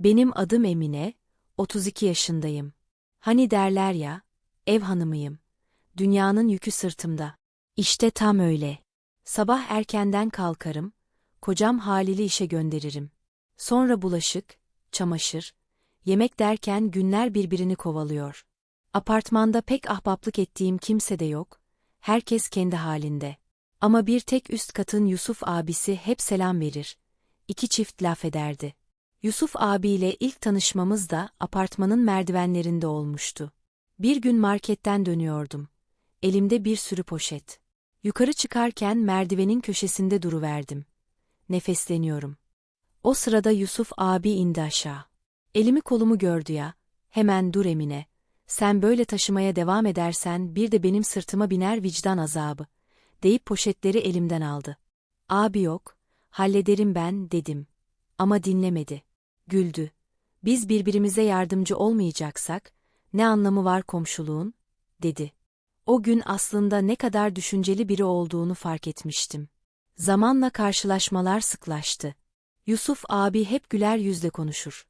Benim adım Emine, 32 yaşındayım. Hani derler ya, ev hanımıyım. Dünyanın yükü sırtımda. İşte tam öyle. Sabah erkenden kalkarım, kocam Halil'i işe gönderirim. Sonra bulaşık, çamaşır, yemek derken günler birbirini kovalıyor. Apartmanda pek ahbaplık ettiğim kimse de yok, herkes kendi halinde. Ama bir tek üst katın Yusuf abisi hep selam verir. İki çift laf ederdi. Yusuf abiyle ilk tanışmamız da apartmanın merdivenlerinde olmuştu. Bir gün marketten dönüyordum. Elimde bir sürü poşet. Yukarı çıkarken merdivenin köşesinde duruverdim. Nefesleniyorum. O sırada Yusuf abi indi aşağı. Elimi kolumu gördü ya, hemen dur Emine. Sen böyle taşımaya devam edersen bir de benim sırtıma biner vicdan azabı. Deyip poşetleri elimden aldı. Abi yok, hallederim ben dedim. Ama dinlemedi. Güldü. Biz birbirimize yardımcı olmayacaksak, ne anlamı var komşuluğun? dedi. O gün aslında ne kadar düşünceli biri olduğunu fark etmiştim. Zamanla karşılaşmalar sıklaştı. Yusuf abi hep güler yüzle konuşur.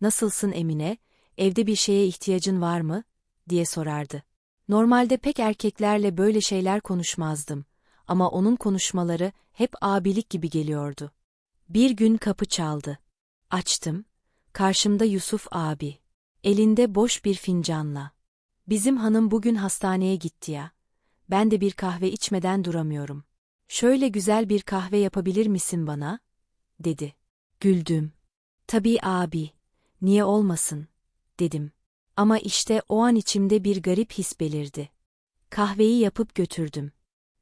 Nasılsın Emine, evde bir şeye ihtiyacın var mı? diye sorardı. Normalde pek erkeklerle böyle şeyler konuşmazdım. Ama onun konuşmaları hep abilik gibi geliyordu. Bir gün kapı çaldı. Açtım. Karşımda Yusuf abi. Elinde boş bir fincanla. Bizim hanım bugün hastaneye gitti ya. Ben de bir kahve içmeden duramıyorum. Şöyle güzel bir kahve yapabilir misin bana? dedi. Güldüm. Tabii abi. Niye olmasın? dedim. Ama işte o an içimde bir garip his belirdi. Kahveyi yapıp götürdüm.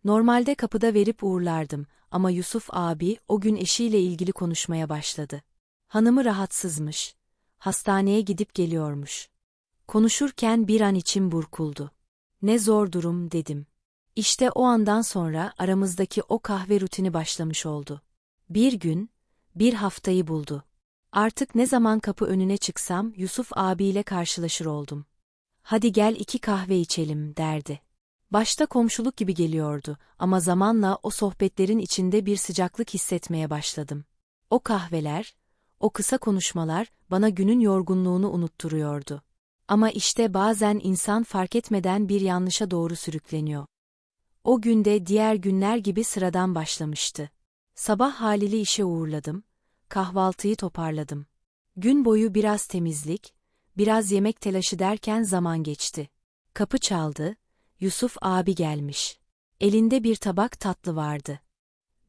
Normalde kapıda verip uğurlardım ama Yusuf abi o gün eşiyle ilgili konuşmaya başladı. Hanımı rahatsızmış. Hastaneye gidip geliyormuş. Konuşurken bir an içim burkuldu. Ne zor durum dedim. İşte o andan sonra aramızdaki o kahve rutini başlamış oldu. Bir gün, bir haftayı buldu. Artık ne zaman kapı önüne çıksam Yusuf abiyle karşılaşır oldum. Hadi gel iki kahve içelim derdi. Başta komşuluk gibi geliyordu ama zamanla o sohbetlerin içinde bir sıcaklık hissetmeye başladım. O kahveler, o kısa konuşmalar bana günün yorgunluğunu unutturuyordu. Ama işte bazen insan fark etmeden bir yanlışa doğru sürükleniyor. O günde diğer günler gibi sıradan başlamıştı. Sabah Halil'i işe uğurladım, kahvaltıyı toparladım. Gün boyu biraz temizlik, biraz yemek telaşı derken zaman geçti. Kapı çaldı, Yusuf abi gelmiş. Elinde bir tabak tatlı vardı.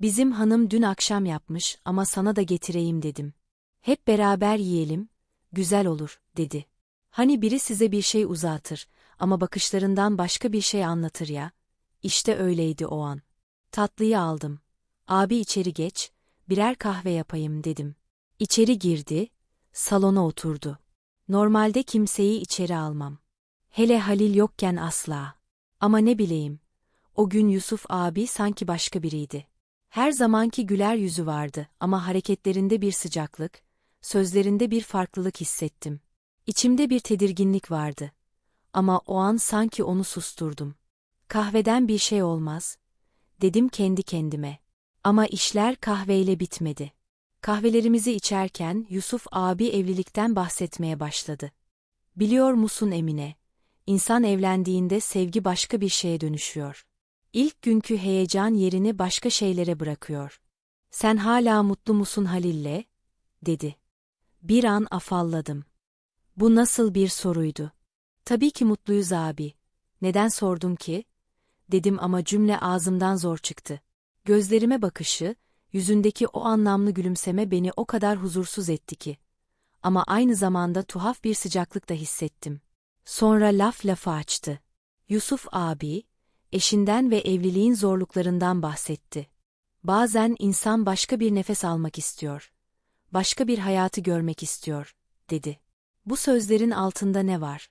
Bizim hanım dün akşam yapmış ama sana da getireyim dedim. Hep beraber yiyelim, güzel olur, dedi. Hani biri size bir şey uzatır ama bakışlarından başka bir şey anlatır ya. İşte öyleydi o an. Tatlıyı aldım. Abi içeri geç, birer kahve yapayım dedim. İçeri girdi, salona oturdu. Normalde kimseyi içeri almam. Hele Halil yokken asla. Ama ne bileyim. O gün Yusuf abi sanki başka biriydi. Her zamanki güler yüzü vardı ama hareketlerinde bir sıcaklık, sözlerinde bir farklılık hissettim. İçimde bir tedirginlik vardı. Ama o an sanki onu susturdum. Kahveden bir şey olmaz, dedim kendi kendime. Ama işler kahveyle bitmedi. Kahvelerimizi içerken Yusuf abi evlilikten bahsetmeye başladı. Biliyor musun Emine, İnsan evlendiğinde sevgi başka bir şeye dönüşüyor. İlk günkü heyecan yerini başka şeylere bırakıyor. Sen hala mutlu musun Halil'le? dedi. Bir an afalladım. Bu nasıl bir soruydu? Tabii ki mutluyuz abi. Neden sordun ki? Dedim ama cümle ağzımdan zor çıktı. Gözlerime bakışı, yüzündeki o anlamlı gülümseme beni o kadar huzursuz etti ki. Ama aynı zamanda tuhaf bir sıcaklık da hissettim. Sonra laf lafa açtı. Yusuf abi, eşinden ve evliliğin zorluklarından bahsetti. Bazen insan başka bir nefes almak istiyor. Başka bir hayatı görmek istiyor, dedi. Bu sözlerin altında ne var?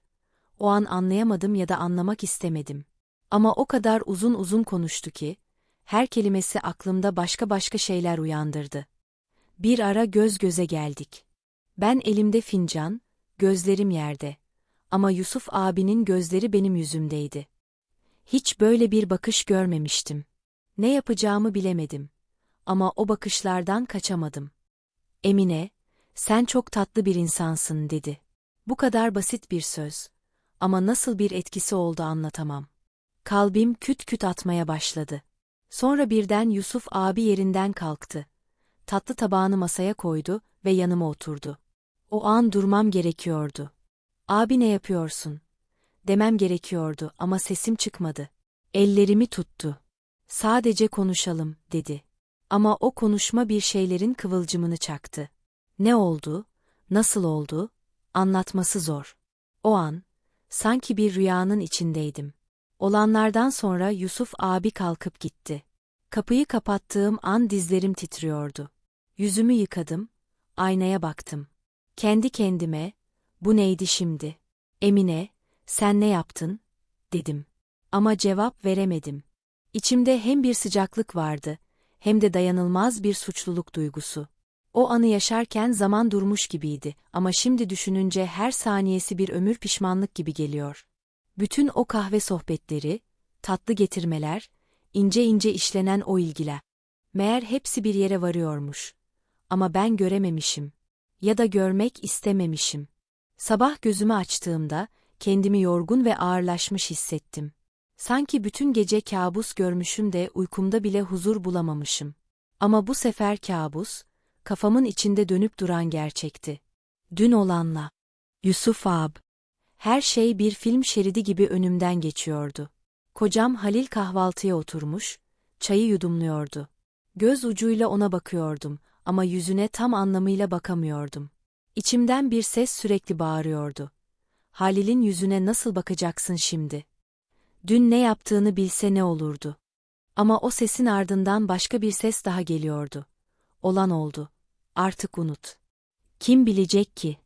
O an anlayamadım ya da anlamak istemedim. Ama o kadar uzun uzun konuştu ki, her kelimesi aklımda başka başka şeyler uyandırdı. Bir ara göz göze geldik. Ben elimde fincan, gözlerim yerde. Ama Yusuf abinin gözleri benim yüzümdeydi. Hiç böyle bir bakış görmemiştim. Ne yapacağımı bilemedim. Ama o bakışlardan kaçamadım. Emine, Sen çok tatlı bir insansın dedi. Bu kadar basit bir söz. Ama nasıl bir etkisi oldu anlatamam. Kalbim küt küt atmaya başladı. Sonra birden Yusuf abi yerinden kalktı. Tatlı tabağını masaya koydu ve yanıma oturdu. O an durmam gerekiyordu. Abi ne yapıyorsun? Demem gerekiyordu ama sesim çıkmadı. Ellerimi tuttu. Sadece konuşalım, dedi. Ama o konuşma bir şeylerin kıvılcımını çaktı. Ne oldu, nasıl oldu, anlatması zor. O an, sanki bir rüyanın içindeydim. Olanlardan sonra Yusuf abi kalkıp gitti. Kapıyı kapattığım an dizlerim titriyordu. Yüzümü yıkadım, aynaya baktım. Kendi kendime, bu neydi şimdi? Emine, sen ne yaptın? dedim. Ama cevap veremedim. İçimde hem bir sıcaklık vardı, hem de dayanılmaz bir suçluluk duygusu. O anı yaşarken zaman durmuş gibiydi ama şimdi düşününce her saniyesi bir ömür pişmanlık gibi geliyor. Bütün o kahve sohbetleri, tatlı getirmeler, ince ince işlenen o ilgiler. Meğer hepsi bir yere varıyormuş. Ama ben görememişim. Ya da görmek istememişim. Sabah gözümü açtığımda, kendimi yorgun ve ağırlaşmış hissettim. Sanki bütün gece kabus görmüşüm de uykumda bile huzur bulamamışım. Ama bu sefer kabus, kafamın içinde dönüp duran gerçekti. Dün olanla. Yusuf ab. Her şey bir film şeridi gibi önümden geçiyordu. Kocam Halil kahvaltıya oturmuş, çayı yudumluyordu. Göz ucuyla ona bakıyordum ama yüzüne tam anlamıyla bakamıyordum. İçimden bir ses sürekli bağırıyordu. Halil'in yüzüne nasıl bakacaksın şimdi? Dün ne yaptığını bilse ne olurdu? Ama o sesin ardından başka bir ses daha geliyordu. Olan oldu. Artık unut. Kim bilecek ki?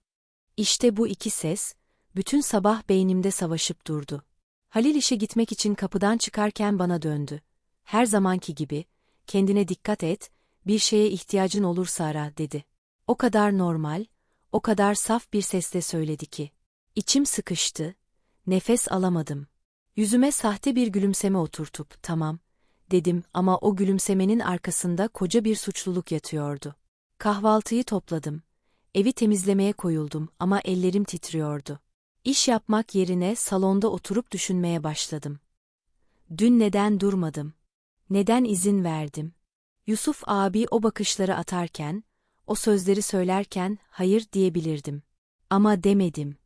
İşte bu iki ses, bütün sabah beynimde savaşıp durdu. Halil işe gitmek için kapıdan çıkarken bana döndü. Her zamanki gibi, kendine dikkat et, bir şeye ihtiyacın olursa ara, dedi. O kadar normal, o kadar saf bir sesle söyledi ki. İçim sıkıştı, nefes alamadım. Yüzüme sahte bir gülümseme oturtup, tamam, dedim ama o gülümsemenin arkasında koca bir suçluluk yatıyordu. Kahvaltıyı topladım. Evi temizlemeye koyuldum ama ellerim titriyordu. İş yapmak yerine salonda oturup düşünmeye başladım. Dün neden durmadım? Neden izin verdim? Yusuf abi o bakışları atarken, o sözleri söylerken hayır diyebilirdim. Ama demedim.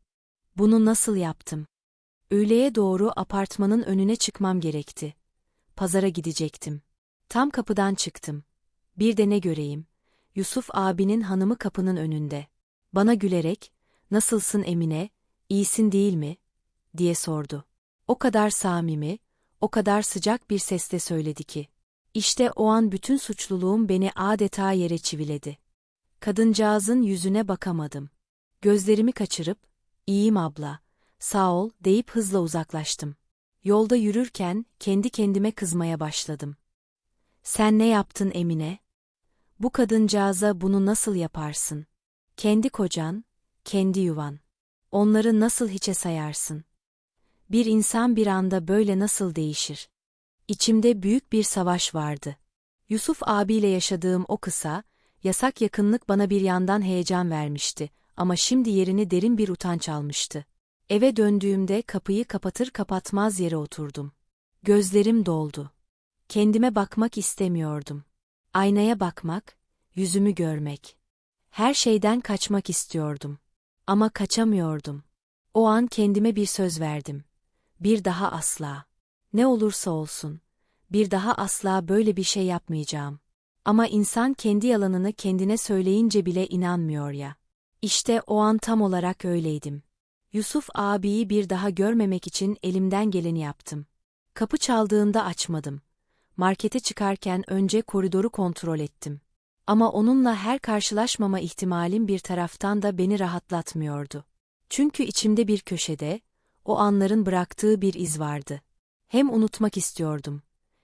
Bunu nasıl yaptım? Öğleye doğru apartmanın önüne çıkmam gerekti. Pazara gidecektim. Tam kapıdan çıktım. Bir de ne göreyim? Yusuf abinin hanımı kapının önünde. Bana gülerek, nasılsın Emine, iyisin değil mi? diye sordu. O kadar samimi, o kadar sıcak bir sesle söyledi ki. İşte o an bütün suçluluğum beni adeta yere çiviledi. Kadıncağızın yüzüne bakamadım. Gözlerimi kaçırıp, iyiyim abla, sağ ol deyip hızla uzaklaştım. Yolda yürürken kendi kendime kızmaya başladım. Sen ne yaptın Emine? Bu kadıncağıza bunu nasıl yaparsın? Kendi kocan, kendi yuvan. Onları nasıl hiçe sayarsın? Bir insan bir anda böyle nasıl değişir? İçimde büyük bir savaş vardı. Yusuf abiyle yaşadığım o kısa, yasak yakınlık bana bir yandan heyecan vermişti ama şimdi yerini derin bir utanç almıştı. Eve döndüğümde kapıyı kapatır kapatmaz yere oturdum. Gözlerim doldu. Kendime bakmak istemiyordum. Aynaya bakmak, yüzümü görmek. Her şeyden kaçmak istiyordum. Ama kaçamıyordum. O an kendime bir söz verdim. Bir daha asla. Ne olursa olsun. Bir daha asla böyle bir şey yapmayacağım. Ama insan kendi yalanını kendine söyleyince bile inanmıyor ya. İşte o an tam olarak öyleydim. Yusuf abiyi bir daha görmemek için elimden geleni yaptım. Kapı çaldığında açmadım. Markete çıkarken önce koridoru kontrol ettim. Ama onunla her karşılaşmama ihtimalim bir taraftan da beni rahatlatmıyordu. Çünkü içimde bir köşede, o anların bıraktığı bir iz vardı. Hem unutmak istiyordum,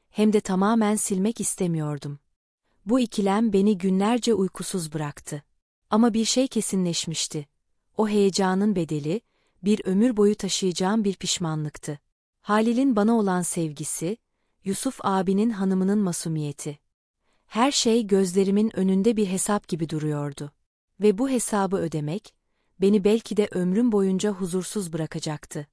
hem de tamamen silmek istemiyordum. Bu ikilem beni günlerce uykusuz bıraktı. Ama bir şey kesinleşmişti. O heyecanın bedeli, bir ömür boyu taşıyacağım bir pişmanlıktı. Halil'in bana olan sevgisi, Yusuf abinin hanımının masumiyeti. Her şey gözlerimin önünde bir hesap gibi duruyordu. Ve bu hesabı ödemek, beni belki de ömrüm boyunca huzursuz bırakacaktı.